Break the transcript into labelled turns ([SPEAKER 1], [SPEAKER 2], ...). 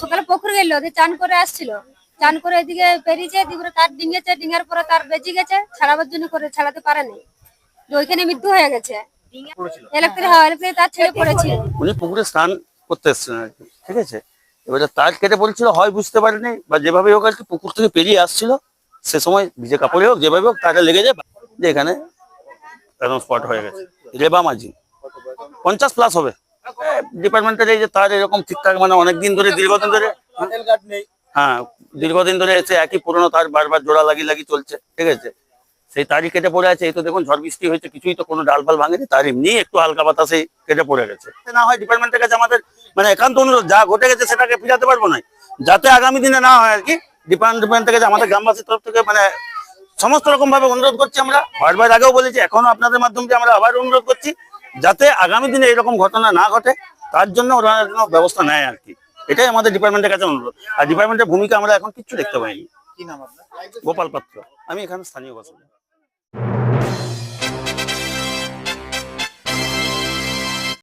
[SPEAKER 1] সকালে পুকুর গেল চান করে আসছিল। চান করে এদিকে বেরিয়েছে, এদিকে তার ডিঙেছে, ডিঙার পরে তার বেজে গেছে, ছাড়াবার জন্য করে ছাড়াতে পারেনি। ওইখানে মৃত্যু হয়ে গেছে। হ্যাঁ তার ছেড়ে পড়েছে
[SPEAKER 2] উনি পুকুরে স্নান করতে আর কি, ঠিক আছে? এবারে তার কেটে পড়েছিল হয় বুঝতে পারেনি, বা যেভাবে হোক আর কি, পুকুর থেকে পেরিয়ে আসছিল। সে সময় হোক হোক লেগে যায়, যে এখানে স্পট হয়ে গেছে। মাঝি। পঞ্চাশ প্লাস হবে। ডিপার্টমেন্টের এই যে তার এরকম ঠিকঠাক মানে অনেকদিন ধরে দীর্ঘদিন ধরে হ্যাঁ দীর্ঘদিন ধরে এসে একই পুরনো তার বারবার জোড়া লাগিয়ে লাগিয়ে চলছে ঠিক আছে? সেই তারই কেটে পড়ে আছে এই তো দেখুন ঝড় বৃষ্টি হয়েছে কিছুই তো কোনো ডাল ফাল ভাঙেনি তার এমনি একটু হালকা বাতাসে কেটে পড়ে গেছে। না হয় ডিপার্টমেন্টের কাছে আমাদের মানে একান্ত অনুরোধ যা ঘটে গেছে সেটাকে ফিরাতে পারব না। যাতে আগামী দিনে না হয় আর কি ডিপার্টমেন্টের কাছে আমাদের গ্রামবাসীর তরফ থেকে মানে সমস্ত রকম ভাবে অনুরোধ করছি আমরা। বারবার আগেও বলেছি এখনও আপনাদের মাধ্যমে আমরা আবার অনুরোধ করছি। যাতে আগামী দিনে এরকম ঘটনা না ঘটে তার জন্য ওরা ব্যবস্থা নেয় আর কি। এটাই আমাদের ডিপার্টমেন্টের কাছে অনুরোধ। আর ডিপার্টমেন্টের ভূমিকা আমরা এখন কিচ্ছু দেখতে পাইনি।
[SPEAKER 3] কি
[SPEAKER 2] গোপাল পাত্র। আমি এখানে স্থানীয় বাসিন্দা।